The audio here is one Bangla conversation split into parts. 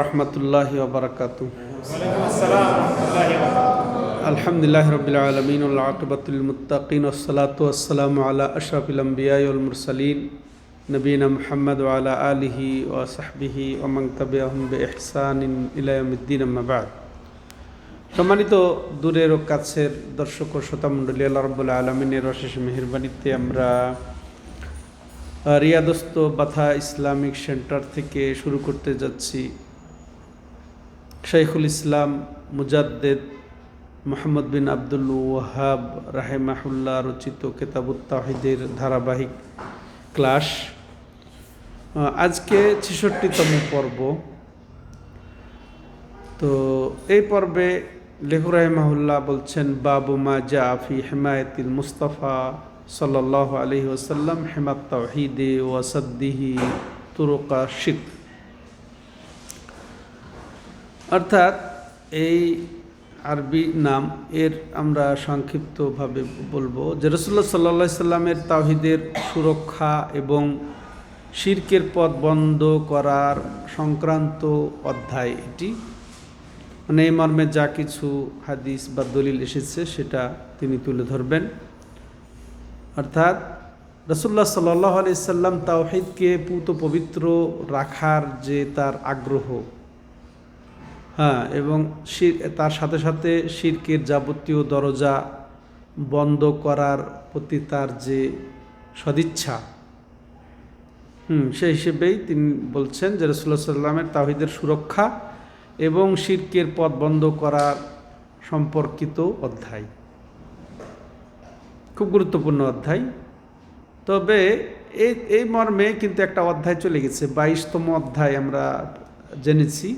রহমতুল্লাহ বারকাত আলহামদুলিল্লাহ রবিল আলমিন আকবতুল মুতাকিন ওসলাত আসসালাম আলা আশরাফুল আম্বিয়াউল মুরসালিন। নবীন মোহাম্মদ আলা আলিহি ও সাহবিহি ওমং তবে আহমদ এহসান ইলামুদ্দিন আহমাবাদ সম্মানিত দূরের ও কাছের দর্শক ও শ্রোতামণ্ডলী, আল্লাহ রব্বুল আলমিনের অশেষ মেহরবানিতে আমরা রিয়াদস্ত বাথা ইসলামিক সেন্টার থেকে শুরু করতে যাচ্ছি। শাইখুল ইসলাম, মুজাদ্দেদ মোহাম্মদ বিন আব্দুল ওয়াহাব রাহেমাহুল্লাহ রচিত কেতাবুত তাহিদের ধারাবাহিক ক্লাস। আজকে ছেষট্টিতম পর্ব। তো এই পর্বে লেখক রাহিমাহুল্লাহ বলছেন, বাবু মা জাফি হেমায়তিল মুস্তাফা সাল্লাহ আলহি ওসাল্লাম হেমাত তাহিদে ওয়াসাদ্দিহি তুরকা শিখ অর্থাৎ এই আরবি নাম এর আমরা সংক্ষিপ্তভাবে বলব যে রসুল্লাহ সাল্লা সাল্লামের তাহিদের সুরক্ষা এবং শির্কের পথ বন্ধ করার সংক্রান্ত অধ্যায় এটি। মানে এই মর্মে যা কিছু হাদিস বা দলিল এসেছে সেটা তিনি তুলে ধরবেন। অর্থাৎ রসুল্লাহ সাল্লাহ আলি সাল্লাম তাওহিদকে পুত পবিত্র রাখার যে তার আগ্রহ হ্যাঁ এবং তার সাথে সাথে শিরকের যাবতীয় দরজা বন্ধ করার প্রতি তার যে সদিচ্ছা, হুম, সেই হিসেবেই তিনি বলছেন যে রসুল্লাহ সাল্লামের তাহিদের সুরক্ষা এবং শিরকের পথ বন্ধ করার সম্পর্কিত অধ্যায়। খুব গুরুত্বপূর্ণ অধ্যায়। তবে এই এই মর্মে কিন্তু একটা অধ্যায় চলে গেছে, বাইশতম অধ্যায় আমরা জেনেছি।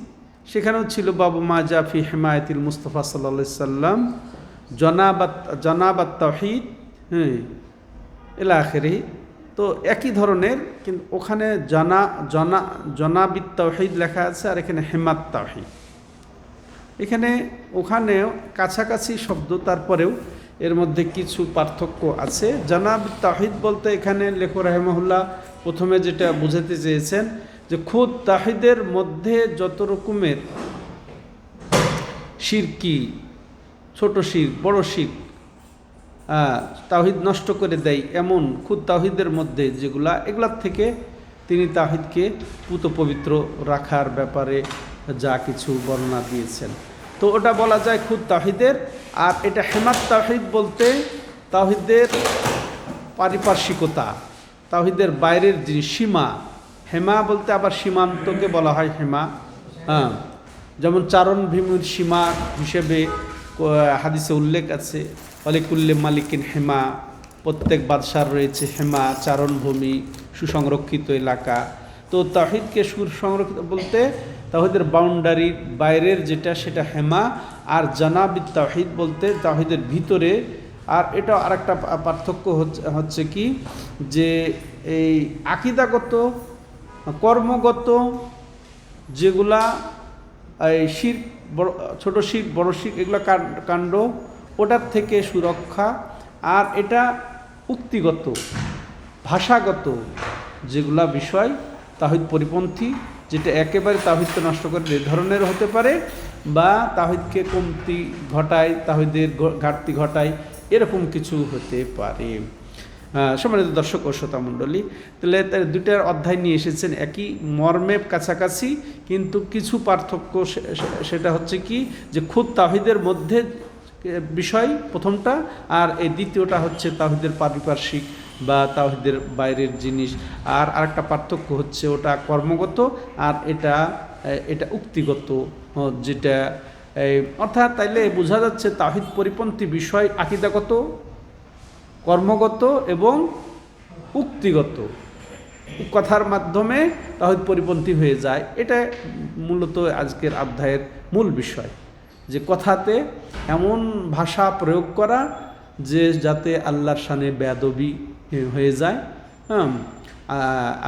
সেখানেও ছিল, বাবু মা জাফি হেমায়তিল মুস্তফা সাল্লা সাল্লাম জনাবাত জনাবাত তাহিদ হ্যাঁ এলা আখেরি। তো একই ধরনের কিন্তু ওখানে জনা জনা, জনাবিত তাহিদ লেখা আছে আর এখানে হেমাত তাহিদ এখানে ওখানেও কাছাকাছি শব্দ, তারপরেও এর মধ্যে কিছু পার্থক্য আছে। জানাব তাহিদ বলতে এখানে লেখক রাহেমহুল্লাহ প্রথমে যেটা বুঝাতে চেয়েছেন যে খুদ তাহিদের মধ্যে যত রকমের শিরকি, ছোট শির, বড় শির তাহিদ নষ্ট করে দেয় এমন খুদ তাহিদের মধ্যে যেগুলা, এগুলার থেকে তিনি তাহিদকে পুত পবিত্র রাখার ব্যাপারে যা কিছু বর্ণনা দিয়েছেন। তো ওটা বলা যায় খুদ তাহিদের আর এটা হেমাত তাহিদ বলতে তাহিদের পারিপার্শ্বিকতা তাহিদের বাইরের যে সীমা, হেমা বলতে আবার সীমান্তকে বলা হয় হেমা। হ্যাঁ যেমন চারণ ভীমির সীমা হিসেবে হাদিসে উল্লেখ আছে, অলিকুল্লে মালিকিন হেমা, প্রত্যেক বাদশার রয়েছে হেমা চারণভূমি সুসংরক্ষিত এলাকা। তো তাহিদকে সুসংরক্ষিত বলতে তাহিদের বাউন্ডারির বাইরের যেটা সেটা হেমা আর জানাবি তাহিদ বলতে তাহিদের ভিতরে। আর এটা আরেকটা পার্থক্য হচ্ছে কি? যে এই আকিদাগত, কর্মগত যেগুলা, এই শির বড়, ছোটো শিখ বড় শিখ এগুলো কাণ্ড, ওটার থেকে সুরক্ষা। আর এটা উক্তিগত, ভাষাগত যেগুলা বিষয় তাহিদ পরিপন্থী যেটা একেবারে তাহিদকে নষ্ট করে এই ধরনের হতে পারে বা তাহিদকে কমতি ঘটায়, তাহিদের ঘাটতি ঘটায়, এরকম কিছু হতে পারে। সম্মানিত দর্শক ও শ্রোতা মণ্ডলী, তাহলে তার দুটার অধ্যায় নিয়ে এসেছেন একই মর্মে কাছাকাছি, কিন্তু কিছু পার্থক্য সেটা হচ্ছে কি যে খুদ তাহিদের মধ্যে বিষয় প্রথমটা, আর এই দ্বিতীয়টা হচ্ছে তাহিদের পারিপার্শ্বিক বা তাহিদের বাইরের জিনিস। আর আরেকটা পার্থক্য হচ্ছে ওটা কর্মগত আর এটা এটা উক্তিগত যেটা অর্থাৎ তাইলে বোঝা যাচ্ছে তাহিদ পরিপন্থী বিষয় আকিদাগত, কর্মগত এবং উক্তিগত। কথার মাধ্যমে তাহিদ পরিপন্থী হয়ে যায়। এটা মূলত আজকের অধ্যায়ের মূল বিষয়। যে কথাতে এমন ভাষা প্রয়োগ করা যে যাতে আল্লাহর সানে বেদবি হয়ে যায় হ্যাঁ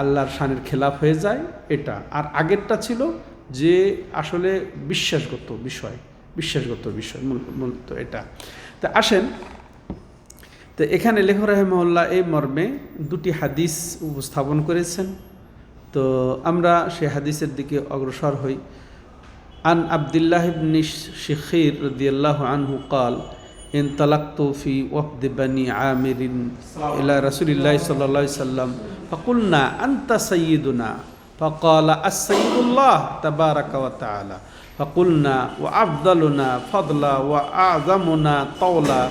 আল্লাহর শানের খেলাফ হয়ে যায়, এটা। আর আগেরটা ছিল যে আসলে বিশ্বাসগত বিষয় বিশ্বাসগত বিষয় মূলত এটা। তা আসেন, তো এখানে লেখক রহমহল্লা এই মর্মে দুটি হাদিস উপস্থাপন করেছেন। তো আমরা সে হাদিসের দিকে অগ্রসর হই। আন আবদুল্লাহ শিখির রদিয়াল্লাহ আনহু কাল انطلقت في وفد بني عامر إلى رسول الله صلى الله عليه وسلم فقلنا أنت سيدنا فقال السيد الله تبارك وتعالى فقلنا وأفضلنا فضلا وأعظمنا طولا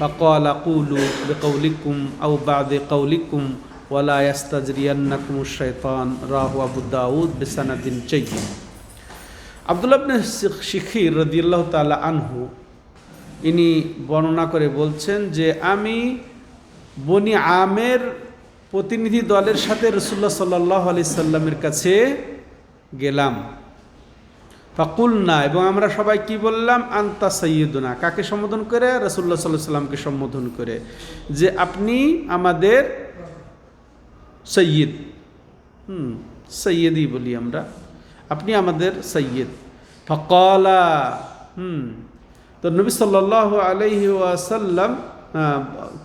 فقال قولوا بقولكم أو بعد قولكم ولا يستجرينكم الشيطان راه أبو داود بسند جيد عبد الله بن شخير رضي الله تعالى عنه ইনি বর্ণনা করে বলছেন যে আমি বনি আমের প্রতিনিধি দলের সাথে রসুল্লাহ সাল্লাহ আলি সাল্লামের কাছে গেলাম। ফাকুল না এবং আমরা সবাই কি বললাম? আন্তা সৈয়দনা কাকে সম্বোধন করে? রসুল্লাহ সাল্লাহ সাল্লামকে সম্বোধন করে যে আপনি আমাদের সৈয়দ। হুম, সৈয়দই বলি আমরা। আপনি আমাদের সৈয়দ। ফকলা, হুম তো নবী সাল্লাহ আলহি ওয়াসাল্লাম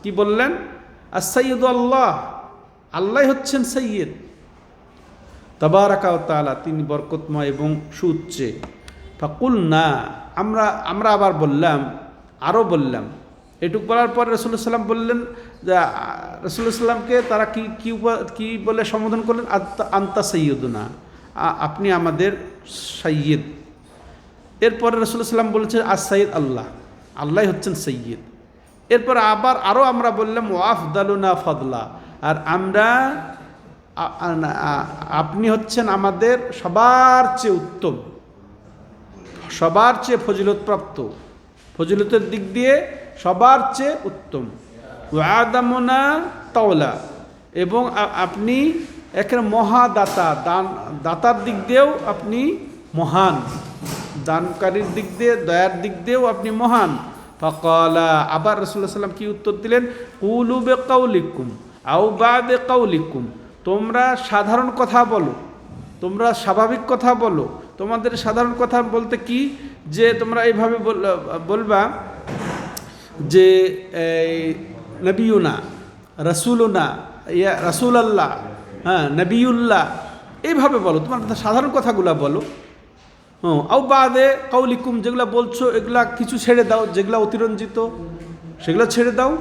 কি বললেন? আর সৈয়দ আল্লাহ আল্লাহ হচ্ছেন সৈয়দ তবারাকাও তালা তিনি বরকতময় এবং সুচ্চে ফাকুল না আমরা আমরা আবার বললাম আরও বললাম। এটুক বলার পর রসুল্লাহ সাল্লাম বললেন যে রসুল্লাহ সাল্লামকে তারা কি কি কি বলে সম্বোধন করলেন? আন্তা সৈয়দনা আপনি আমাদের সৈয়দ এরপরে সাল্লাম বলেছেন আর সৈয়দ আল্লাহ। আল্লাহ হচ্ছেন সৈয়দ এরপর আবার আরও আমরা বললাম ওয়াফ দালুনা ফদলা। আর আমরা আপনি হচ্ছেন আমাদের সবার চেয়ে উত্তম, সবার চেয়ে ফজিলতপ্রাপ্ত, ফজিলতের দিক দিয়ে সবার চেয়ে উত্তম। ওয়াদামনা তওলা। এবং আপনি একের মহাদাতা, দান, দাতার দিক দিয়েও আপনি মহান। দানকারীর দিক দিয়ে, দয়ার দিক দিয়েও আপনি মহান। ফকলা, আবার রসুল্লাহ সাল্লাম কি উত্তর দিলেন? কুলু বে কাউলিকুম আউ বা বে কাউলিকুম, তোমরা সাধারণ কথা বলো, তোমরা স্বাভাবিক কথা বলো। তোমাদের সাধারণ কথা বলতে কি? যে তোমরা এইভাবে বল- বলবা যে, এই রসুলনা, ইয়া রসুল আল্লাহ হ্যাঁ নবিউল্লাহ, এইভাবে বলো। তোমার সাধারণ কথাগুলো বলো। আও বাদে কাউলিকুম, যেগুলো বলছো, এগুলা কিছু ছেড়ে দাও, যেগুলা অতিরঞ্জিত, সেগুলো ছেড়ে দাও।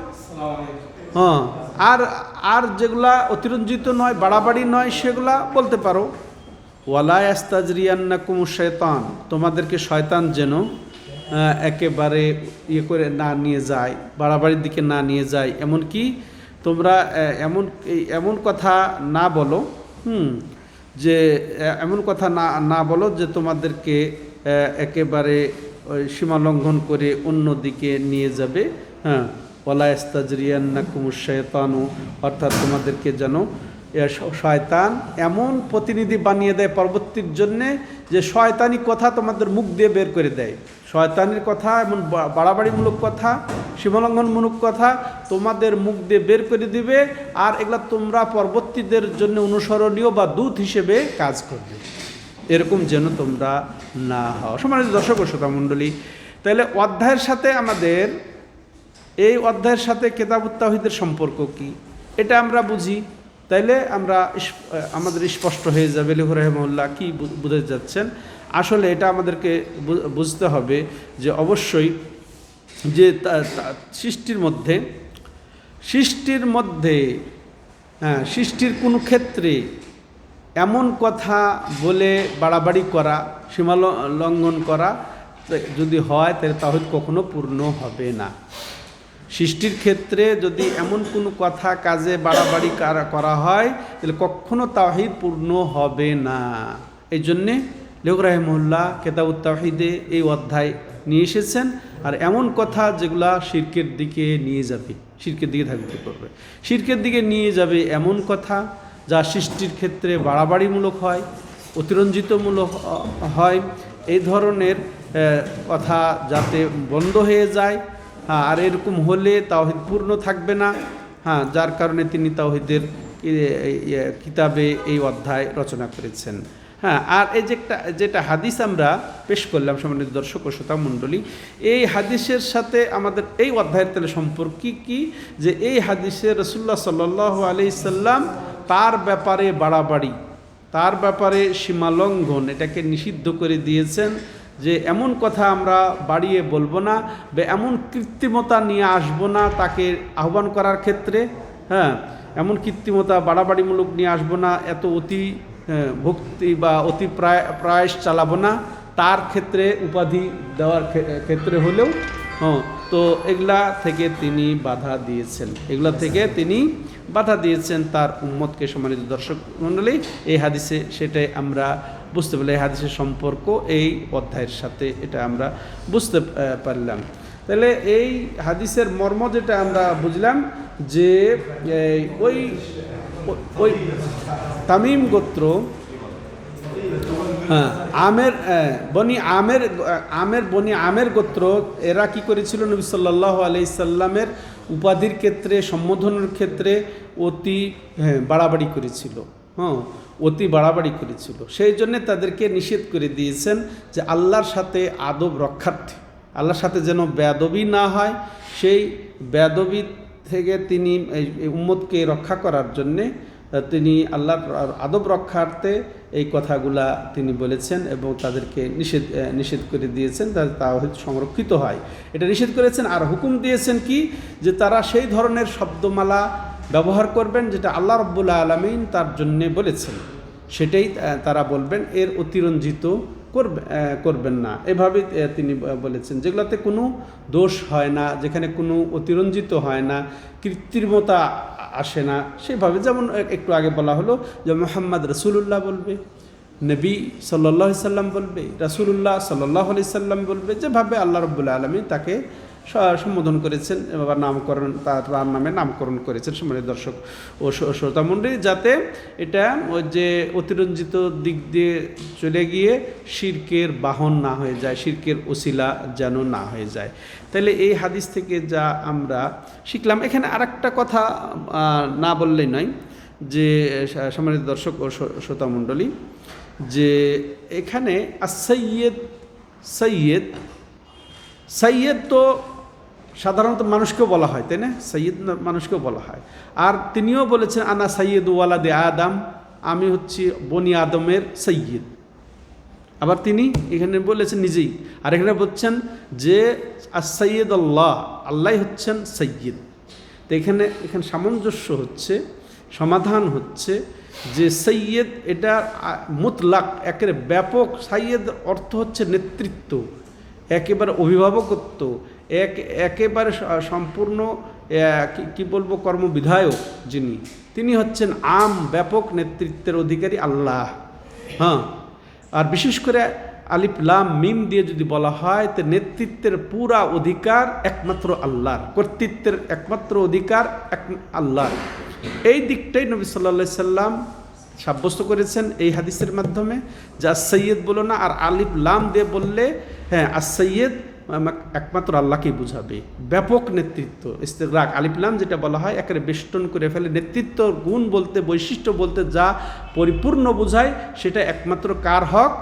হ্যাঁ আর আর যেগুলা অতিরঞ্জিত নয়, বাড়াবাড়ি নয়, সেগুলা বলতে পারো। ওয়ালায়াস্তাজরিয়ান্নাকুম শয়তান, তোমাদেরকে শয়তান যেন একেবারে ইয়ে করে না নিয়ে যায়, বাড়াবাড়ির দিকে না নিয়ে যায়। এমনকি তোমরা এমন এমন কথা না বলো। হুম। যে এমন কথা না না বলো যে তোমাদেরকে একেবারে সীমা লঙ্ঘন করে অন্য দিকে নিয়ে যাবে। হ্যাঁ ওলায়স্তাজরিয়ান্নাকুমুর শয়তানু, অর্থাৎ তোমাদেরকে যেন শয়তান এমন প্রতিনিধি বানিয়ে দেয় পরবর্তীর জন্যে যে শয়তানি কথা তোমাদের মুখ দিয়ে বের করে দেয়। শয়তানির কথা এমন বাড়াবাড়িমূলক কথা সীমালঙ্ঘনমূলক কথা তোমাদের মুখ দিয়ে বের করে দিবে আর এগুলা তোমরা পরবর্তীদের জন্য অনুসরণীয় বা দূত হিসেবে কাজ করবে। এরকম যেন তোমরা না হও। সমানিত দর্শক শ্রোতা মণ্ডলী, তাহলে অধ্যায়ের সাথে আমাদের এই অধ্যায়ের সাথে কেতাবুত তাহিদের সম্পর্ক কি? এটা আমরা বুঝি। তাইলে আমরা আমাদের স্পষ্ট হয়ে যাবে। লেখু রহমল্লা কী বু- বুঝতে যাচ্ছেন? আসলে এটা আমাদেরকে বুঝতে হবে যে অবশ্যই যে সৃষ্টির মধ্যে সৃষ্টির মধ্যে হ্যাঁ সৃষ্টির কোনো ক্ষেত্রে এমন কথা বলে বাড়াবাড়ি করা, সীমা লঙ্ঘন করা যদি হয় তাহলে তাহিদ কখনো পূর্ণ হবে না। সৃষ্টির ক্ষেত্রে যদি এমন কোনো কথা কাজে বাড়াবাড়ি কারা- করা হয়, তাহলে কখনো তাহিদ পূর্ণ হবে না। এই জন্যে লেখ রাহেমুল্লাহ কেতাবুত তাহিদে এই অধ্যায় নিয়ে এসেছেন। আর এমন কথা যেগুলা শির্কের দিকে নিয়ে যাবে, শির্কের দিকে থাকতে করবে? শির্কের দিকে নিয়ে যাবে এমন কথা যা সৃষ্টির ক্ষেত্রে বাড়াবাড়িমূলক হয়, অতিরঞ্জিতমূলক হয়। এই ধরনের কথা যাতে বন্ধ হয়ে যায়। হ্যাঁ আর এরকম হলে তাওহিদ পূর্ণ থাকবে না। হ্যাঁ যার কারণে তিনি তাওহিদের কিতাবে এই অধ্যায় রচনা করেছেন। হ্যাঁ আর এই যে একটা, যেটা হাদিস আমরা পেশ করলাম সম্মানিত দর্শক ও শ্রোতা মণ্ডলী, এই হাদিসের সাথে আমাদের, এই অধ্যায়ের তাহলে সম্পর্ক কি যে এই হাদিসে রসুল্লাহ সাল্লাহ আলি সাল্লাম তার ব্যাপারে বাড়াবাড়ি, তার ব্যাপারে সীমালঙ্ঘন এটাকে নিষিদ্ধ করে দিয়েছেন যে এমন কথা আমরা বাড়িয়ে বলব না বা এমন কৃত্রিমতা নিয়ে আসব না তাকে আহ্বান করার ক্ষেত্রে হ্যাঁ এমন কৃত্রিমতা বাড়াবাড়িমূলক নিয়ে আসব না, এত অতি ভক্তি বা অতি প্রায় প্রয়াস চালাবো না। তার ক্ষেত্রে উপাধি দেওয়ার ক্ষেত্রে হলেও হ্যাঁ তো এগুলা থেকে তিনি বাধা দিয়েছেন। এগুলা থেকে তিনি বাধা দিয়েছেন তার উম্মতকে সম্মানিত দর্শক মণ্ডলী। এই হাদিসে সেটাই আমরা বুঝতে পারলাম, এই হাদিসের সম্পর্ক এই অধ্যায়ের সাথে এটা আমরা বুঝতে পারলাম। তাহলে এই হাদিসের মর্ম যেটা আমরা বুঝলাম যে ওই ওই তামিম গোত্র হ্যাঁ আমের বনি আমের আমের, বনি আমের গোত্র, এরা কি করেছিল নবী সাল্লাহ আলাই সাল্লামের উপাধির ক্ষেত্রে, সম্বোধনের ক্ষেত্রে অতি হ্যাঁ বাড়াবাড়ি করেছিল। হ্যাঁ অতি বাড়াবাড়ি করেছিল। সেই জন্যে তাদেরকে নিষেধ করে দিয়েছেন যে আল্লাহর সাথে আদব রক্ষার্থে। আল্লাহর সাথে যেন বেদবি না হয়, সেই বেয়াদবি থেকে তিনি এই উম্মতকে রক্ষা করার জন্যে তিনি আল্লাহর আদব রক্ষার্থে এই কথাগুলা তিনি বলেছেন এবং তাদেরকে নিষেধ নিষেধ করে দিয়েছেন যাতে তা হয়তো সংরক্ষিত হয়। এটা নিষেধ করেছেন, আর হুকুম দিয়েছেন কি? যে তারা সেই ধরনের শব্দমালা ব্যবহার করবেন যেটা আল্লাহ রব্বুল্লা আলমিন তার জন্যে বলেছেন। সেটাই তারা বলবেন, এর অতিরঞ্জিত করবে করবেন না। এভাবে তিনি বলেছেন। যেগুলোতে কোনো দোষ হয় না, যেখানে কোনো অতিরঞ্জিত হয় না, কৃত্রিমতা আসে না, সেভাবে যেমন একটু আগে বলা হলো যে মোহাম্মদ রসুল্লাহ বলবে, নবী সাল্লাহ সাল্লাম বলবে, রাসুলুল্লাহ সাল্লাহ আলি সাল্লাম বলবে, যেভাবে আল্লাহ রবুল্লা আলমী তাকে সম্বোধন করেছেন বা নামকরণ, তার নামে নামকরণ করেছেন সম্মানিত দর্শক ও শ্রো- শ্রোতামণ্ডলী যাতে এটা ওই যে অতিরঞ্জিত দিক দিয়ে চলে গিয়ে শির্কের বাহন না হয়ে যায়, শির্কের ওসিলা যেন না হয়ে যায়। তাহলে এই হাদিস থেকে যা আমরা শিখলাম, এখানে আরেকটা কথা না বললেই নয় যে সম্মানিত দর্শক ও শ্রো- শ্রোতামণ্ডলী যে এখানে সৈয়দ সৈয়দ সৈয়দ তো সাধারণত মানুষকেও বলা হয়, তাই না? সৈয়দ মানুষকেও বলা হয়। আর তিনিও বলেছেন, আনা সৈয়দ ওয়ালাদে আদম, আমি হচ্ছি বনি আদমের সৈয়দ। আবার তিনি এখানে বলেছেন নিজেই। আর এখানে বলছেন যে সৈয়দ আল্লাহ আল্লাহ হচ্ছেন সৈয়দ। তো এখানে এখানে সামঞ্জস্য হচ্ছে, সমাধান হচ্ছে যে সৈয়দ এটা মুতলাক, একেবারে ব্যাপক সৈয়দ অর্থ হচ্ছে নেতৃত্ব, একেবারে অভিভাবকত্ব এক, একেবারে সম্পূর্ণ কি- বলব, কর্মবিধায়ক যিনি, তিনি হচ্ছেন আম ব্যাপক নেতৃত্বের অধিকারী আল্লাহ। হ্যাঁ আর বিশেষ করে আলিফ লাম মিম দিয়ে যদি বলা হয়, তো নেতৃত্বের পুরা অধিকার একমাত্র আল্লাহর, কর্তৃত্বের একমাত্র অধিকার এক, আল্লাহর। এই দিকটাই নবী সাল্লা সাল্লাম সাব্যস্ত করেছেন এই হাদিসের মাধ্যমে, যে সৈয়দ বলো না, আর আলিফ লাম দিয়ে বললে হ্যাঁ আর সৈয়দ একমাত্র আল্লাহকেই বুঝাবে। ব্যাপক নেতৃত্ব ইস্তেগরাক আলিফলাম যেটা বলা হয় একেবারে বেষ্টন করে ফেলে। নেতৃত্ব গুণ বলতে বৈশিষ্ট্য বলতে যা পরিপূর্ণ বোঝায় সেটা একমাত্র কার হক?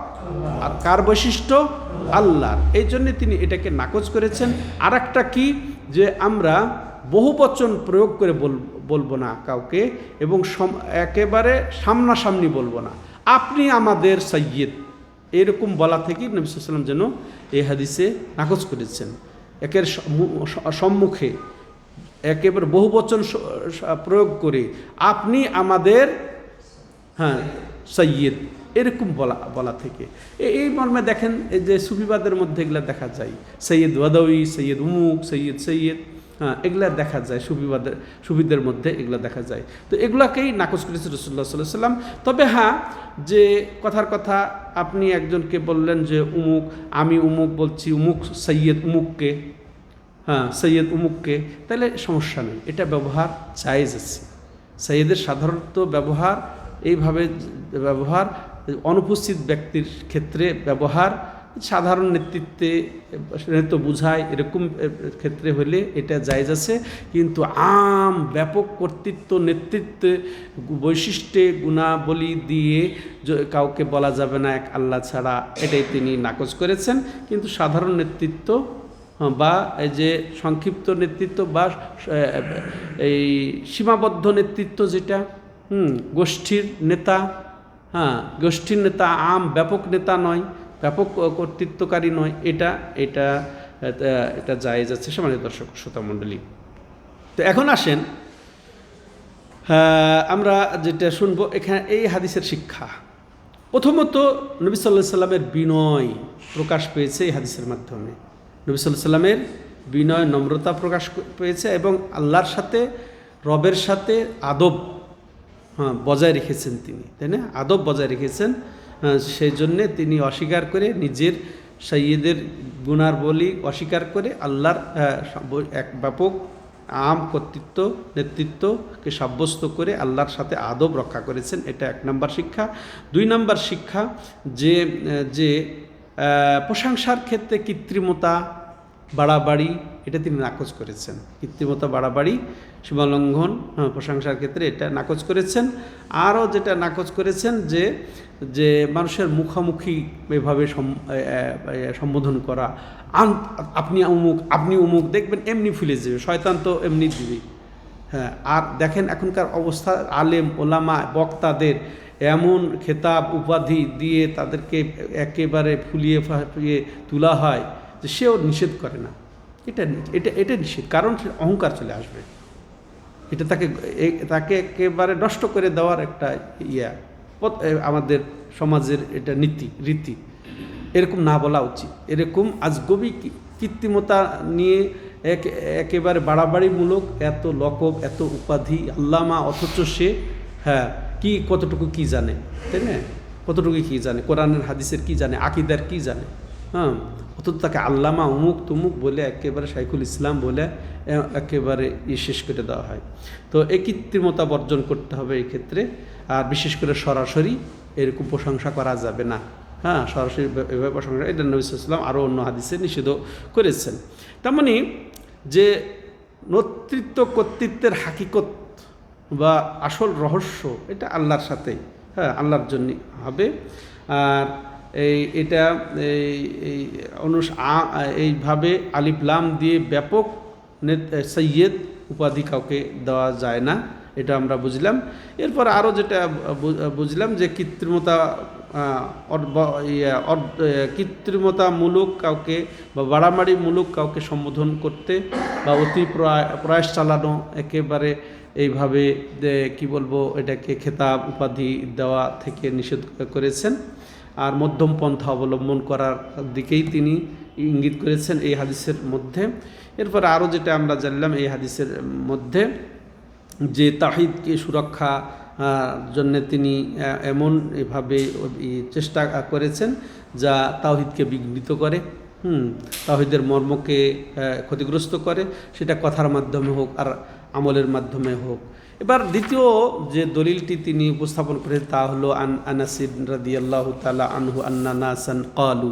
আর কার বৈশিষ্ট্য? আল্লাহর। এই জন্য তিনি এটাকে নাকচ করেছেন। আর একটা কি? যে আমরা বহু বচন প্রয়োগ করে বল বলব না কাউকে এবং একেবারে সামনাসামনি বলব না। আপনি আমাদের সৈয়দ। এরকম বলা থেকেই নবী সাল্লাম যেন এই হাদিসে নাকচ করেছেন। একের সম্মুখে একেবারে বহু বচন প্রয়োগ করে আপনি আমাদের হ্যাঁ সৈয়দ, এরকম বলা বলা থেকে। এই মর্মে দেখেন এই যে সুফিবাদের মধ্যে এগুলা দেখা যায়। সৈয়দ ওয়াদাউই সৈয়দ উমুক, সৈয়দ সৈয়দ। হ্যাঁ এগুলা দেখা যায় সুফিবাদের সুবিধের মধ্যে এগুলা দেখা যায়। তো এগুলাকেই নাকচ করেছে রসুল্লাহ সাল্লাহ সাল্লাম তবে হ্যাঁ যে কথার কথা আপনি একজনকে বললেন যে, উমুক, আমি উমুক বলছি, উমুক সৈয়দ উমুককে হ্যাঁ সৈয়দ উমুককে, তাহলে সমস্যা নেই, এটা ব্যবহার জায়েজ আছে। সৈয়দের সাধারণত ব্যবহার, এইভাবে ব্যবহার, অনুপস্থিত ব্যক্তির ক্ষেত্রে ব্যবহার সাধারণ নেতৃত্বে নেতৃত্ব বুঝায় এরকম ক্ষেত্রে হলে এটা জায়েজ আছে। কিন্তু আম ব্যাপক কর্তৃত্ব নেতৃত্বে বৈশিষ্ট্যে গুণাবলী দিয়ে কাউকে বলা যাবে না এক আল্লাহ ছাড়া এটাই তিনি নাকচ করেছেন। কিন্তু সাধারণ নেতৃত্ব হ্যাঁ, বা এই যে সংক্ষিপ্ত নেতৃত্ব বা এই সীমাবদ্ধ নেতৃত্ব যেটা হুম গোষ্ঠীর নেতা হ্যাঁ গোষ্ঠীর নেতা আম ব্যাপক নেতা নয়। ব্যাপক কর্তৃত্বকারী নয়। এটা এটা এটা- জায়েজ আছে সমাজ দর্শক, শ্রোতা মণ্ডলী। তো এখন আসেন আমরা যেটা শুনব এখানে এই হাদিসের শিক্ষা। প্রথমত নবী সাল্লাহ সাল্লামের বিনয় প্রকাশ পেয়েছে এই হাদিসের মাধ্যমে। নবী সাল্লাহ সাল্লামের বিনয় নম্রতা প্রকাশ পেয়েছে এবং আল্লাহর সাথে, রবের সাথে আদব হ্যাঁ বজায় রেখেছেন তিনি, তাই না? আদব বজায় রেখেছেন সেই জন্যে তিনি অস্বীকার করে নিজের সৈয়দের গুনার বলি অস্বীকার করে আল্লাহর এক ব্যাপক আম কর্তৃত্ব, নেতৃত্বকে সাব্যস্ত করে আল্লাহর সাথে আদব রক্ষা করেছেন। এটা এক নম্বর শিক্ষা। দুই নম্বর শিক্ষা যে যে প্রশংসার ক্ষেত্রে কৃত্রিমতা, বাড়াবাড়ি এটা তিনি নাকচ করেছেন। কৃত্রিমতা বাড়াবাড়ি সীমালঙ্ঘন হ্যাঁ, প্রশংসার ক্ষেত্রে এটা নাকচ করেছেন। আরও যেটা নাকচ করেছেন যে যে মানুষের মুখামুখি এভাবে সম্বোধন করা। আপনি অমুক আপনি অমুক দেখবেন এমনি ফুলে যাবে শয়তান তো এমনি দিবে। হ্যাঁ আর দেখেন এখনকার অবস্থা আলেম ওলামা বক্তাদের এমন খেতাব উপাধি দিয়ে তাদেরকে একেবারে ফুলিয়ে ফুলিয়ে তোলা হয় যে সেও নিষেধ করে না। এটা এটা এটা নিষেধ, কারণ সে অহংকার চলে আসবে। এটা তাকে তাকে একেবারে নষ্ট করে দেওয়ার একটা ইয়া আমাদের সমাজের এটা নীতি, রীতি। এরকম না বলা উচিত। এরকম আজগবি কি- কৃত্রিমতা নিয়ে এক, একেবারে বাড়াবাড়িমূলক, এত লকব, এত উপাধি, আল্লামা অথচ সে হ্যাঁ কি, কতটুকু কি জানে, তাই না? কতটুকু কি জানে? কোরআনের, হাদিসের কি জানে? আকিদার কি জানে? হ্যাঁ অথচ তাকে আল্লামা উমুক তুমুক বলে একেবারে শাইখুল ইসলাম বলে একেবারে ই শেষ করে দেওয়া হয়। তো এই কৃত্রিমতা বর্জন করতে হবে এই ক্ষেত্রে, আর বিশেষ করে সরাসরি এরকম প্রশংসা করা যাবে না। হ্যাঁ সরাসরি এভাবে- প্রশংসা, এটা নবী সাল্লাম আরও অন্য হাদিসে নিষেধ করেছেন। তেমনি মানে যে নেতৃত্ব কর্তৃত্বের হাকিকত বা আসল রহস্য, এটা আল্লাহর সাথে হ্যাঁ আল্লাহর জন্য হবে। আর এই, এটা এই অনুস এইভাবে আলিফলাম দিয়ে ব্যাপক সৈয়দ উপাধি কাউকে দেওয়া যায় না, এটা আমরা বুঝলাম। এরপর আরও যেটা বুঝলাম যে কৃত্রিমতা কৃত্রিমতামূলক কাউকে বা বাড়াবাড়িমূলক কাউকে সম্বোধন করতে বা অতি প্রয়া- প্রয়াস চালানো একেবারে এইভাবে কি বলব, এটাকে খেতাব উপাধি দেওয়া থেকে নিষেধ করেছেন। আর মধ্যম পন্থা অবলম্বন করার দিকেই তিনি ইঙ্গিত করেছেন এই হাদিসের মধ্যে। এরপর আরও যেটা আমরা জানলাম এই হাদিসের মধ্যে যে তাহিদকে সুরক্ষা জন্য তিনি এমন এভাবে চেষ্টা করেছেন যা তাওহিদকে বিঘ্নিত করে, হুম তাহিদের মর্মকে ক্ষতিগ্রস্ত করে। সেটা কথার মাধ্যমে হোক আর আমলের মাধ্যমে হোক। এবার দ্বিতীয় যে দলিলটি তিনি উপস্থাপন করে তা হলো আন আনাসিদ রাদি আল্লাহ তালা আনহু আন্নানাসান কালু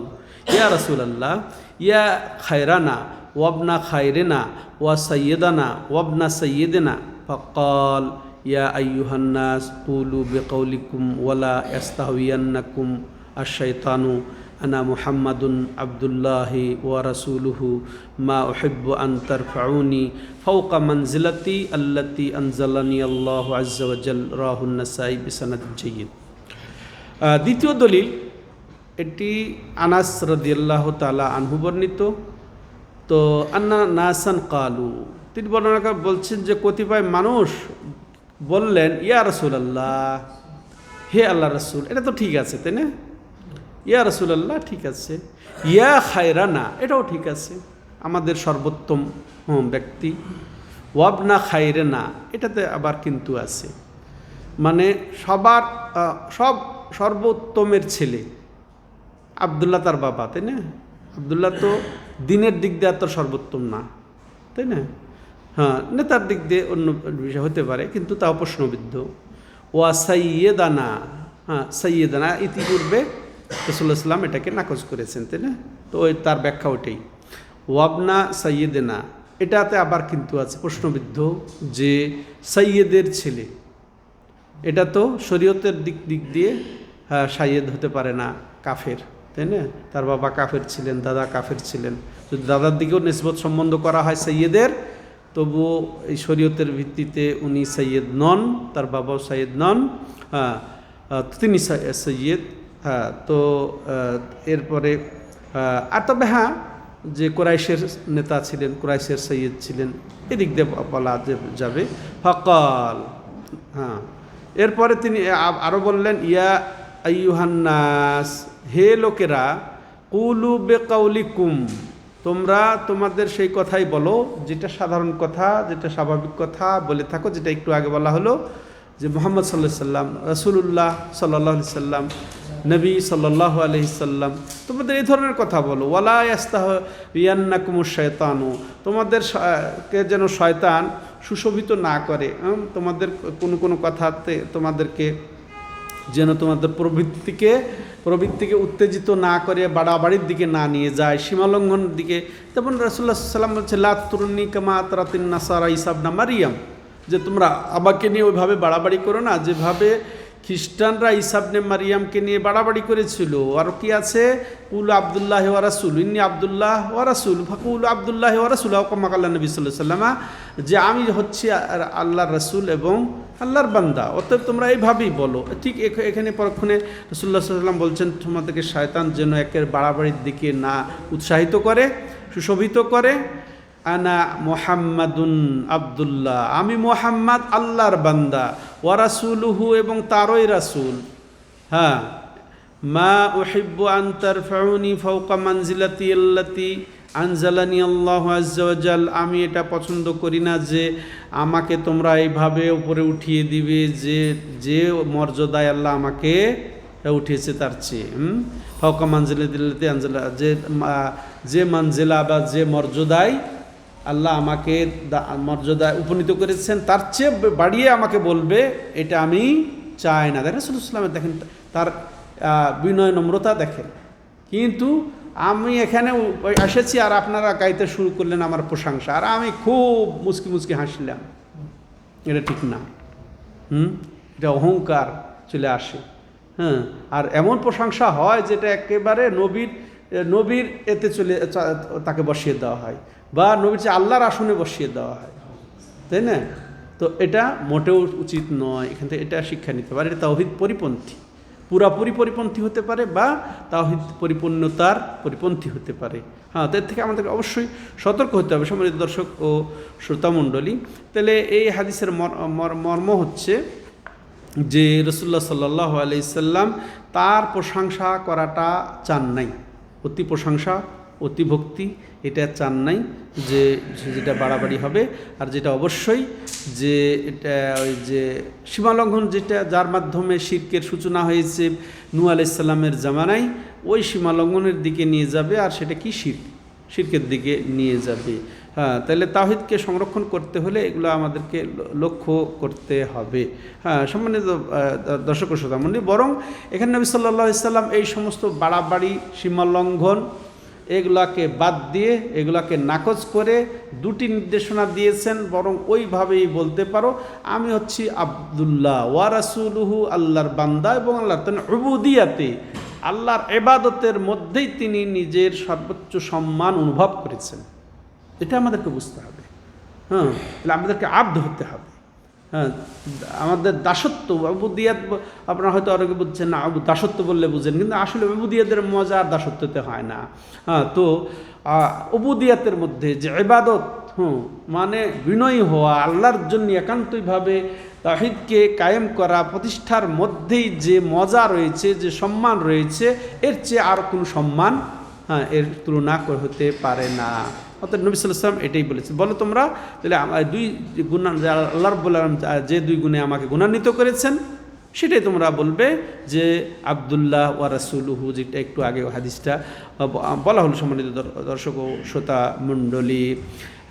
ইয়া রসুলাল্লাহ, ইয়া খায়রানা ওয়াবনা খায়রেনা, ওয়া সৈয়দানা ওয়াবনা সৈয়দেনা ফকল ইয়া আয়ুহান্নাস কুলু বেকৌলিকুম ওয়ালা এস্তাহিয়ান্নাকুম আশাইতানু আনা মুহাম্মাদুন আবদুল্লাহি ওয়া রাসূলুহু মা উহিব্বু আন তারফাউনি ফাওকা মানজিলাতি আল্লাতি আনজালানি আল্লাহ আজ্জা ওয়া জাল রাহুন নাসাই বিসানাদ দ্বিতীয় দলিল, এটি আনাস রদিয়াল্লাহ তালা আনহু বর্ণিত। তো আন্না নাসান কালু, তিনি বর্ণনা বলছেন যে কতিপয় মানুষ বললেন, ইয়া রসুল আল্লাহ হে আল্লাহ রসুল, এটা তো ঠিক আছে, তাই না? ইয়া রসুলাল্লাহ, ঠিক আছে। ইয়া খায়রানা, এটাও ঠিক আছে। আমাদের সর্বোত্তম ব্যক্তি। ওয়াবনা খায়রে না এটাতে আবার কিন্তু আছে। মানে সবার সব সর্বোত্তমের ছেলে। আবদুল্লাহ তার বাবা, তাই না? আবদুল্লাহ তো দিনের দিক দিয়ে তো সর্বোত্তম না, তাই না? হ্যাঁ নেতার দিক দিয়ে অন্য বিষয় হতে পারে, কিন্তু তাও প্রশ্নবিদ্ধ। ওয়া সাইয়েদানা হ্যাঁ সাইয়েদানা ইতিপূর্বে রসুল্লাহ সাল্লাম এটাকে নাকচ করেছেন তাই না? তো ওই তার ব্যাখ্যা ওটাই ওয়াবনা সাইয়েদেনা এটাতে আবার কিন্তু আছে প্রশ্নবিদ্ধ যে সাইয়েদের ছেলে এটা তো শরীয়তের দিক দিক দিয়ে হ্যাঁ, সাইয়েদ হতে পারে না কাফের তাই না? তার বাবা কাফের ছিলেন দাদা কাফের ছিলেন। যদি দাদার দিকেও নিসবত সম্বন্ধ করা হয় সৈয়দের তবুও এই শরীয়তের ভিত্তিতে উনি সৈয়দ নন তার বাবাও সৈয়দ নন হ্যাঁ তিনি সৈয়দ হ্যাঁ তো এরপরে আর তবে হ্যাঁ যে কোরাইশের নেতা ছিলেন, কোরাইশের সৈয়দ ছিলেন, এদিক দিয়ে বলা যাবে ফকাল হ্যাঁ এরপরে তিনি আরও বললেন, ইয়া আইয়ুহান্নাস হে লোকেরা, কুলু বেকাউলিকুম, তোমরা তোমাদের সেই কথাই বলো, যেটা সাধারণ কথা, যেটা স্বাভাবিক কথা, বলে থাকো, যেটা একটু আগে বলা হলো, যে মোহাম্মদ সাল্লাহ সাল্লাম রসুল্লাহ সাল্লাহ সাল্লাম নবী সাল্লাহ আলহিসাল্লাম তোমাদের এই ধরনের কথা বলো। ওয়ালা ইয়াস্তাহ ইয়ান্নাকুমুর শয়তানু, তোমাদের কে যেন শয়তান সুশোভিত না করে তোমাদের কোনো কোনো কথাতে তোমাদেরকে যেন তোমাদের প্রবৃত্তিকে প্রবৃত্তিকে উত্তেজিত না করে, বাড়াবাড়ির দিকে না নিয়ে যায়, সীমালঙ্ঘনের দিকে। তেমন রসুল্লাহ সাল্লাম বলছে লাতুরনি কামা তারাতিন নাসারা ইসাবনা মারিয়াম যে তোমরা আবাকে নিয়ে ওইভাবে বাড়াবাড়ি করো না, যেভাবে খ্রিস্টানরা ইসাবনে মারিয়ামকে নিয়ে বাড়াবাড়ি করেছিল। আর কি আছে? উল আবদুল্লাহ ওয়ারাসুল ইন্নি আবদুল্লাহ ওয়ারাসুল ফাকুল আবদুল্লাহ ওয়ারাসুল কমাকাল্লা নবী সাল্লাহ সাল্লামা যে আমি হচ্ছি আল্লাহর রসুল এবং আল্লাহর বান্দা। অতএব তোমরা এইভাবেই বলো। ঠিক এখানে পরক্ষণে রসুল্লাহ সাল্লাম বলছেন, তোমাদেরকে শয়তান যেন একের বাড়াবাড়ির দিকে না উৎসাহিত করে, সুশোভিত করে। আনা মোহাম্মদুন আবদুল্লাহ, আমি মোহাম্মদ আল্লাহর বান্দা। ওয়ারাসুলুহু এবং তারই রাসুল। হ্যাঁ। মা উহিব্বু আন্তার ফাউনি ফৌকা মানজিলাতি আল্লাতি আনজালানি আল্লাহ আজ্জাল আমি এটা পছন্দ করি না যে আমাকে তোমরা এইভাবে উপরে উঠিয়ে দিবে যে যে মর্যাদায় আল্লাহ আমাকে উঠিয়েছে তার চেয়ে? ফৌকা মানজিলা দিল্লাতি আনজালা যে যে মানজিলা বা যে মর্যাদায় আল্লাহ আমাকে মর্যাদায় উপনীত করেছেন, তার চেয়ে বাড়িয়ে আমাকে বলবে, এটা আমি চাই না। দেখেন রসুলামের দেখেন, তার বিনয় নম্রতা দেখেন। কিন্তু আমি এখানে এসেছি আর আপনারা গাইতে শুরু করলেন আমার প্রশংসা। আর আমি খুব মুচকি মুচকি হাসলাম। এটা ঠিক না। হুম? এটা অহংকার চলে আসে। হ্যাঁ? আর এমন প্রশংসা হয় যেটা একেবারে নবীর নবীর এতে চলে তাকে বসিয়ে দেওয়া হয়। বা নবীর আল্লাহর আসনে বসিয়ে দেওয়া হয়। তাই না? তো এটা মোটেও উচিত নয়। এখান থেকে এটা শিক্ষা নিতে পারে এটা তাওহিদ পরিপন্থী। পুরাপুরি পরিপন্থী হতে পারে বা তাওহিদ পরিপূর্ণতার পরিপন্থী হতে পারে। হ্যাঁ তার থেকে আমাদের অবশ্যই সতর্ক হতে হবে। সম্মানিত দর্শক ও শ্রোতামণ্ডলী তাহলে এই হাদিসের মর- মর- মর্ম হচ্ছে যে রসুল্লাহ সাল্লাহ আলাইসাল্লাম তার প্রশংসা করাটা চান নাই। অতি প্রশংসা, অতি ভক্তি এটা চান নাই যে যেটা বাড়াবাড়ি হবে। আর যেটা অবশ্যই যে এটা ওই যে সীমালঙ্ঘন যেটা, যার মাধ্যমে শির্কের সূচনা হয়েছে নু আলাইসাল্লামের জামানায়, ওই সীমালঙ্ঘনের দিকে নিয়ে যাবে। আর সেটা কি শির্ক? শির্কের দিকে নিয়ে যাবে। হ্যাঁ তাহলে তাহিদকে সংরক্ষণ করতে হলে এগুলো আমাদেরকে লক্ষ্য করতে হবে। হ্যাঁ সম্মানিত দর্শক শ্রোতামণ্ডলী বরং এখানে নবী সাল্লাহ ইসলাম এই সমস্ত বাড়াবাড়ি সীমালঙ্ঘন এগুলাকে বাদ দিয়ে, এগুলাকে নাকচ করে দুটি নির্দেশনা দিয়েছেন, বরং ওইভাবেই বলতে পারো, আমি হচ্ছি আবদুল্লাহ ওয়ারাসুলুহু আল্লাহর বান্দা এবং আল্লাহর উবুদিয়াতে, আল্লাহর এবাদতের মধ্যেই তিনি নিজের সর্বোচ্চ সম্মান অনুভব করেছেন। এটা আমাদেরকে বুঝতে হবে। হ্যাঁ তাহলে আমাদেরকে আব্দ হতে হবে। হ্যাঁ আমাদের দাসত্ব আবুদিয়াত আপনারা হয়তো অনেকে বুঝছেন না, আবু দাসত্ব বললে বুঝেন, কিন্তু আসলে আবুদিয়াতের মজা আর দাসত্বতে হয় না। হ্যাঁ তো অবুদিয়াতের মধ্যে যে এবাদত হুম মানে বিনয়ী হওয়া, আল্লাহর জন্য একান্তইভাবে তাহিদকে কায়েম করা, প্রতিষ্ঠার মধ্যেই যে মজা রয়েছে, যে সম্মান রয়েছে, এর চেয়ে আর কোনো সম্মান হ্যাঁ এর তুলনা হতে পারে না। অর্থাৎ নবী সাল্লাম এটাই বলেছে বলো তোমরা, তাহলে দুই গুণান আল্লাহ রব্বুল আলম যে দুই গুণে আমাকে গুণান্বিত করেছেন, সেটাই তোমরা বলবে যে আবদুল্লাহ ওয়া রাসুলুহু, যেটা একটু আগে হাদিসটা বলা হলো সম্মানিত দর্শক ও শ্রোতা মণ্ডলী।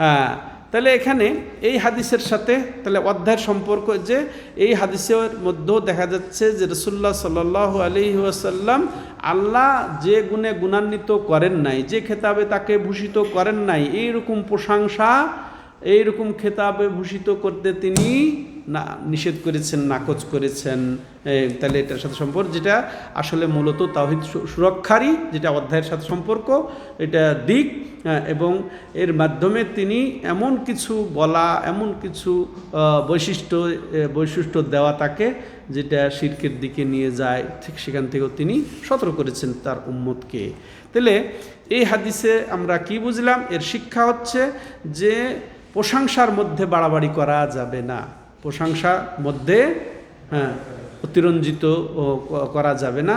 হ্যাঁ তাহলে এখানে এই হাদিসের সাথে তাহলে অধ্যায়ের সম্পর্ক যে এই হাদিসের মধ্যেও দেখা যাচ্ছে যে রসুল্লাহ সাল আলি ওয়াসাল্লাম আল্লাহ যে গুণে গুণান্বিত করেন নাই, যে খেতাবে তাকে ভূষিত করেন নাই, এইরকম প্রশংসা এইরকম খেতাবে ভূষিত করতে তিনি না, নিষেধ করেছেন, নাকচ করেছেন। তাহলে এটার সাথে সম্পর্ক, যেটা আসলে মূলত তাহিদ সুরক্ষারই যেটা অধ্যায়ের সাথে সম্পর্ক, এটা দিক এবং এর মাধ্যমে তিনি এমন কিছু বলা, এমন কিছু বৈশিষ্ট্য বৈশিষ্ট্য দেওয়া তাকে, যেটা শির্কের দিকে নিয়ে যায়, ঠিক সেখান থেকেও তিনি সতর্ক করেছেন তার উম্মতকে। তাহলে এই হাদিসে আমরা কি বুঝলাম? এর শিক্ষা হচ্ছে যে প্রশংসার মধ্যে বাড়াবাড়ি করা যাবে না। প্রশংসার মধ্যে হ্যাঁ অতিরঞ্জিত করা যাবে না।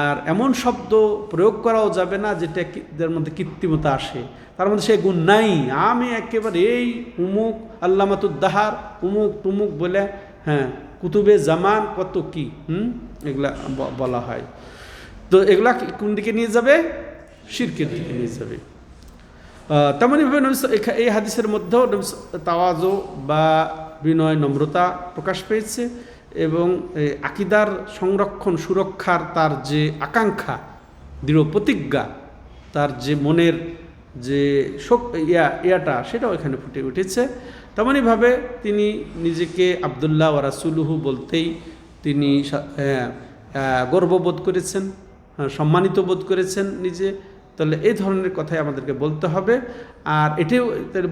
আর এমন শব্দ প্রয়োগ করাও যাবে না যেটা যার মধ্যে কৃত্রিমতা আসে। তার মধ্যে সে গুণ নাই। আমি একেবারে এই উমুক আল্লামাতুদ্দাহার, উমুক তুমুক বলে হ্যাঁ কুতুবে জামান কত কি, হুম, এগুলা বলা হয়। তো এগুলা কোন দিকে নিয়ে যাবে? শিরকের দিকে নিয়ে যাবে। তেমনইভাবে এই হাদিসের মধ্যেও তাওয়াজো বা বিনয় নম্রতা প্রকাশ পেয়েছে এবং আকিদার সংরক্ষণ সুরক্ষার তার যে আকাঙ্ক্ষা দৃঢ় প্রতিজ্ঞা তার যে মনের যে শোক ইয়া ইয়াটা সেটাও এখানে ফুটে উঠেছে। তেমনইভাবে তিনি নিজেকে আবদুল্লাহ ও রাসুলুহু বলতেই তিনি আহ, গর্ববোধ করেছেন হ্যাঁ, সম্মানিত বোধ করেছেন নিজে। তাহলে এই ধরনের কথাই আমাদেরকে বলতে হবে। আর এটাও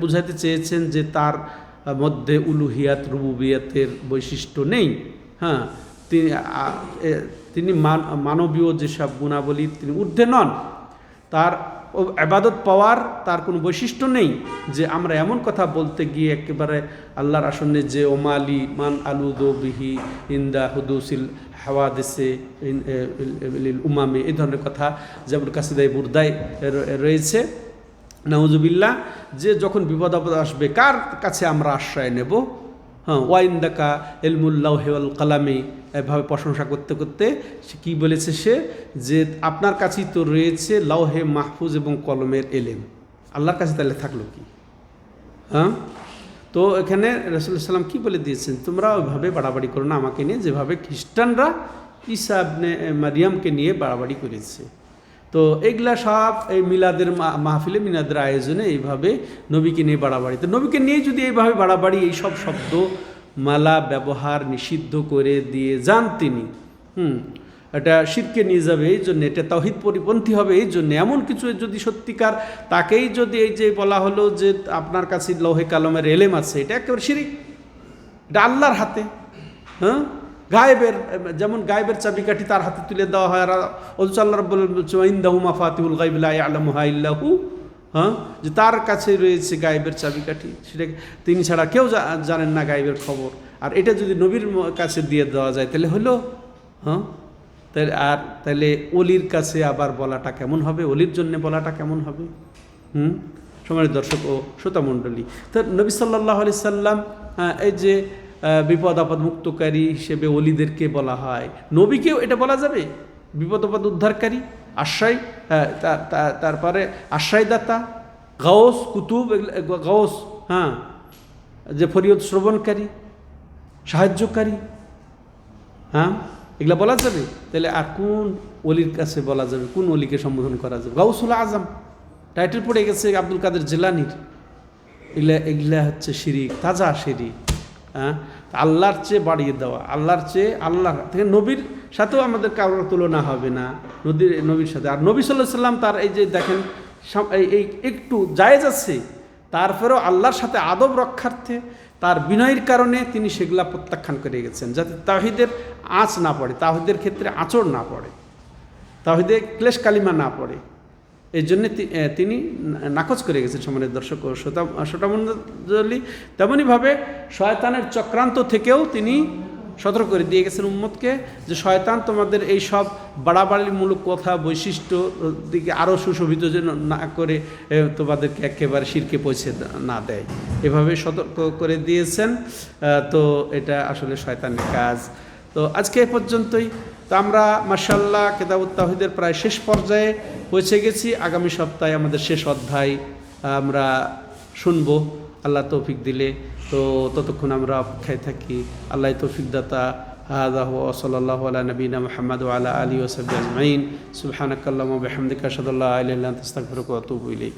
বুঝাইতে চেয়েছেন যে তার মধ্যে উলুহিয়াত, রুবুবিয়াতের বৈশিষ্ট্য নেই। হ্যাঁ তিনি তিনি মান, মানবীয় যেসব গুণাবলী তিনি ঊর্ধ্বে নন, তার ও আবাদত পাওয়ার তার কোনো বৈশিষ্ট্য নেই যে আমরা এমন কথা বলতে গিয়ে একেবারে আল্লাহর আসনে যে ওমালি মান আলুদো বিহি ইন্দা হুদুসিল হাওয়াদেসে উমামে, এই ধরনের কথা যেমন কাসিদাই বুরদায় রয়েছে। নাউজুবিল্লাহ, যে যখন বিপদ আপদ আসবে, কার কাছে আমরা আশ্রয় নেব? হ্যাঁ ওয়াইন ওয়াইন্দাকা এলমুল্লাহ হেওয়াল কালামে। এভাবে প্রশংসা করতে করতে সে কী বলেছে সে? যে আপনার কাছেই তো রয়েছে লাউহে মাহফুজ এবং কলমের এলেম। আল্লাহর কাছে তাহলে থাকল কি? হ্যাঁ? তো এখানে রসুল্লাহ সাল্লাম কী বলে দিয়েছেন? তোমরা ওইভাবে বাড়াবাড়ি করো না আমাকে নিয়ে। যেভাবে খ্রিস্টানরা ঈসা মারিয়ামকে নিয়ে বাড়াবাড়ি করেছে। তো এগুলা সব এই মিলাদের মাহফিলে, মিলাদের আয়োজনে এইভাবে নবীকে নিয়ে বাড়াবাড়ি। তো নবীকে নিয়ে যদি এইভাবে বাড়াবাড়ি, এই সব শব্দ মালা ব্যবহার নিষিদ্ধ করে দিয়ে যান তিনি, হুম, এটা শিরকে নিয়ে যাবে, এই জন্য, এটা তহিদ পরিপন্থী হবে, এই জন্য, এমন কিছু যদি সত্যিকার, তাকেই যদি এই যে বলা হলো যে আপনার কাছে লৌহে কালমের এলেম আছে, এটা একেবারে শিরিক, এটা আল্লাহর হাতে হ্যাঁ? গায়েবের, যেমন গায়েবের চাবিকাঠি তার হাতে তুলে দেওয়া হয়, আর অথচ আল্লাহ রব্বুল ইন্দাহু মাফাতিহুল গাইবিল্লা আলমহা ইল্লাহু হ্যাঁ? যে তার কাছে রয়েছে গায়েবের চাবিকাঠি, সেটা তিনি ছাড়া কেউ জানেন না গায়েবের খবর। আর এটা যদি নবীর কাছে দিয়ে দেওয়া যায়, তাহলে হলো হ্যাঁ? তাহলে আর তাহলে অলির কাছে আবার বলাটা কেমন হবে? অলির জন্য বলাটা কেমন হবে? হুম? সমাজের দর্শক ও শ্রোতামণ্ডলী, তো নবী সাল্লাহ আলি সাল্লাম এই যে বিপদ আপদ মুক্তকারী হিসেবে অলিদেরকে বলা হয়। নবীকেও এটা বলা যাবে। বিপদ আপদ উদ্ধারকারী, আশ্রয় তা- তারপরে আশ্রয়দাতা, গাওস, কুতুব গাওস হ্যাঁ যে ফরিয়দ শ্রবণকারী, সাহায্যকারী হ্যাঁ এগুলা বলা যাবে। তাহলে আর কোন অলির কাছে বলা যাবে? কোন অলিকে সম্বোধন করা যাবে? গাউসুল আজম টাইটেল পড়ে গেছে আব্দুল কাদের জেলানির। এগুলা এগুলা হচ্ছে শিরিক, তাজা শিরিক। হ্যাঁ? আল্লাহর চেয়ে বাড়িয়ে দেওয়া, আল্লাহর চেয়ে আল্লাহ থেকে নবীর সাথেও আমাদের কারোর তুলনা হবে না, নদীর, নবীর সাথে। আর নবী সাল্লাহ সাল্লাম তার এই যে দেখেন এই একটু জায়েজ আছে, তারপরেও আল্লাহর সাথে আদব রক্ষার্থে তার বিনয়ের কারণে তিনি সেগুলা প্রত্যাখ্যান করে গেছেন, যাতে তাহিদের আঁচ না পড়ে তাহিদের ক্ষেত্রে আঁচড় না পড়ে তাহিদে ক্লেশ কালিমা না পড়ে। এই জন্যে তিনি নাকচ করে গেছেন সমানের দর্শক ও শ্রোতা শ্রোতামণ্ডলী তেমনইভাবে শয়তানের চক্রান্ত থেকেও তিনি সতর্ক করে দিয়ে গেছেন উম্মতকে যে শয়তান তোমাদের এই সব বাড়াবাড়িমূলক কথা, বৈশিষ্ট্য দিকে আরও সুশোভিত যেন না করে তোমাদেরকে একেবারে শিরকে পৌঁছে না দেয়। এভাবে সতর্ক করে দিয়েছেন। তো এটা আসলে শয়তানের কাজ। তো আজকে এ পর্যন্তই। তো আমরা মার্শাল্লাহ কেতাবুত তাহিদের প্রায় শেষ পর্যায়ে পৌঁছে গেছি আগামী সপ্তাহে আমাদের শেষ অধ্যায় আমরা শুনবো আল্লাহ তৌফিক দিলে তো ততক্ষণ আমরা অপেক্ষায় থাকি আল্লাহ তৌফিক দাতা هذا هو وصلى الله على نبينا محمد وعلى اله وصحبه اجمعين سبحانك اللهم وبحمدك اشهد ان لا اله الا انت استغفرك واتوب اليك